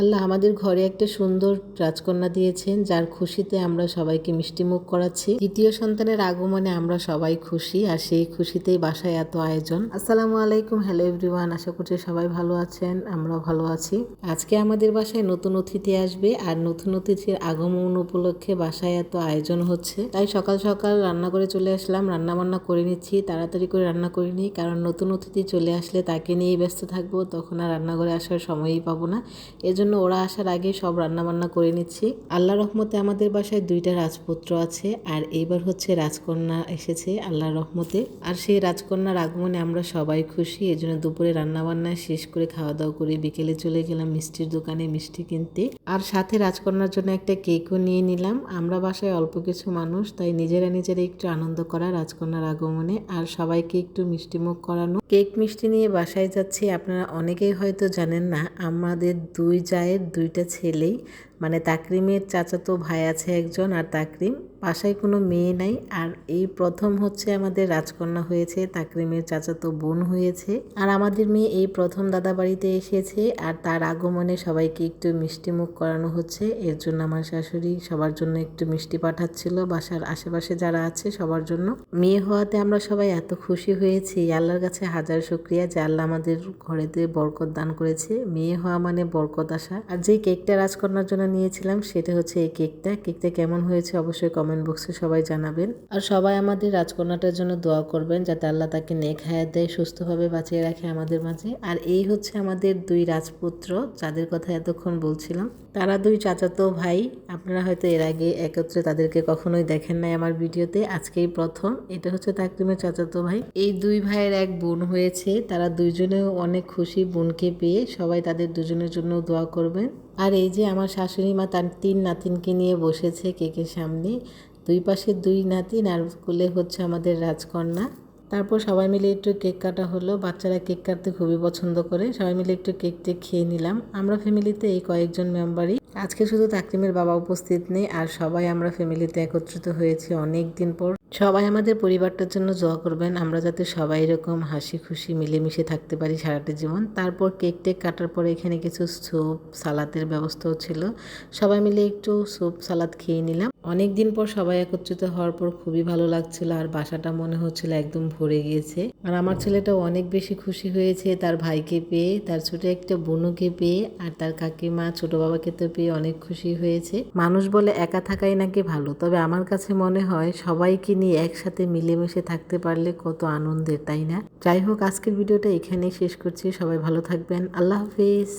আল্লাহ আমাদের ঘরে একটা সুন্দর রাজকন্যা দিয়েছেন, যার খুশিতে আমরা সবাইকে মিষ্টিমুখ করাচ্ছি। দ্বিতীয় সন্তানের আগমনে আমরা সবাই খুশি, আর সেই খুশিতেই বাসায় এত আয়োজন। আসসালামু আলাইকুম, হ্যালো এভরিওয়ান, আশা করছি সবাই ভালো আছেন আমরা ভালো আছি। আজকে আমাদের বাসায় নতুন অতিথি আসবে, আর নতুন অতিথির আগমন উপলক্ষে বাসায় এত আয়োজন হচ্ছে। তাই সকাল সকাল রান্না করে চলে আসলাম রান্না বান্না করে নিচ্ছি, তাড়াতাড়ি করে রান্না করে নিই, কারণ নতুন অতিথি চলে আসলে তাকে নিয়েই ব্যস্ত থাকব, তখন আর রান্নাঘরে আসার সময়ই পাবো না। এজন্য ওরা আসার আগে সব রান্না বান্না করে নিচ্ছি। আল্লাহ রহমতে আমাদের বাসায় দুইটা রাজপুত্র আছে, আর এইবার হচ্ছে রাজকন্যা এসেছে আল্লাহ রহমতে। আর সেই রাজকন্যার আগমনে আমরা সবাই খুশি এই জন্য দুপুরে রান্না বান্না শেষ করে খাওয়া দাওয়া করে বিকেলে চলে গেলাম মিষ্টির দোকানে মিষ্টি কিনতে। আর সাথে রাজকন্যার জন্য একটা কেকও নিয়ে নিলাম। আমরা বাসায় অল্প কিছু মানুষ, তাই নিজেরা নিজেরা একটু আনন্দ করা রাজকন্যার আগমনে। আর সবাইকে একটু মিষ্টিমুখ করানো। কেক মিষ্টি নিয়ে বাসায় যাচ্ছি, আপনারা অনেকেই হয়তো জানেন না, আমাদের দুই জায়ের দুইটা ছেলেই। মানে তাকরিমের চাচাতো ভাই আছে একজন আর তাকরিম বাসায় কোনো মেয়ে নাই। আর এই প্রথম হচ্ছে আমাদের রাজকন্যা হয়েছে, তাকরিমের চাচাতো বোন হয়েছে। আর আমাদের মেয়ে এই প্রথম দাদা বাড়িতে এসেছে, আর তার আগমনে সবাইকে একটু মিষ্টি মুখ করানো হচ্ছে। এর জন্য আমার শাশুড়ি সবার জন্য একটু মিষ্টি পাঠাচ্ছিল। বাসার আশেপাশে যারা আছে সবার জন্য। মেয়ে হওয়াতে আমরা সবাই এত খুশি হয়েছি। আল্লাহর কাছে হাজার শুক্রিয়া যে আল্লাহ আমাদের ঘরেতে বরকত দান করেছে। মেয়ে হওয়া মানে বরকত আসা। আর যে কেকটা রাজকন্যার জন্য নিয়েছিলাম, সেটা হচ্ছে এই কেকটা। কেকটা কেমন হয়েছে অবশ্যই কমেন্ট বক্সে সবাই জানাবেন। আর সবাই আমাদের রাজকন্যাটার জন্য দোয়া করবেন, যাতে আল্লাহ তাকে নেক হায়াত দেয়, সুস্থভাবে বাঁচিয়ে রাখে আমাদের মাঝে। আর এই হচ্ছে আমাদের দুই রাজপুত্র, যাদের কথা এতক্ষণ বলছিলাম। তারা দুই চাচাতো ভাই, আপনারা হয়তো এর আগে একত্রে তাদেরকে কখনোই দেখেন নাই আমার ভিডিওতে। আজকেই প্রথম, এটা হচ্ছে তাকরিমের চাচাতো ভাই। এই দুই ভাইয়ের এক বোন হয়েছে, তারা দুইজনেও অনেক খুশি বোনকে পেয়ে সবাই তাদের দুজনের জন্য দোয়া করবেন। আর এই যে আমার শাশুড়ি মা তার তিন নাতিনকে নিয়ে বসেছে কেকের সামনে, দুই পাশে দুই নাতিন আর কোলে হচ্ছে আমাদের রাজকন্যা। তারপর সবাই মিলে একটু কেক কাটা হলো, বাচ্চারা কেক কাটতে খুবই পছন্দ করে। সবাই মিলে একটু কেক টেক খেয়ে নিলাম। আমরা ফ্যামিলিতে এই কয়েকজন মেম্বারই আজকে শুধু তাকরিমের বাবা উপস্থিত নেই, আর সবাই আমরা ফ্যামিলিতে একত্রিত হয়েছি অনেক দিন পর। সবাই আমাদের পরিবারটার জন্য দোয়া করবেন, আমরা যাতে সবাই এরকম হাসি খুশি মিলেমিশে থাকতে পারি সারাটা জীবন। তারপর কেক টেক কাটার পরে এখানে কিছু স্যুপ সালাদের ব্যবস্থাও ছিল। সবাই মিলে একটু স্যুপ সালাদ খেয়ে নিলাম। অনেক দিন পর সবাই একত্রিত হওয়ার পর খুবই ভালো লাগছিল, আর বাসাটা মনে হচ্ছিল একদম ভরে গিয়েছে। আর আমার ছেলেটা অনেক বেশি খুশি হয়েছে, তার ভাইকে পেয়ে, তার ছোট একটা বোনুকে পেয়ে, আর তার কাকিমা, ছোট বাবাকে তো পেয়ে অনেক খুশি হয়েছে। মানুষ বলে একা থাকাই নাকি ভালো, তবে আমার কাছে মনে হয় সবাইকে নিয়ে একসাথে মিলেমিশে থাকতে পারলে কত আনন্দের, তাই না? যাই হোক, আজকের ভিডিওটা এখানেই শেষ করছি। সবাই ভালো থাকবেন। আল্লাহ হাফিজ।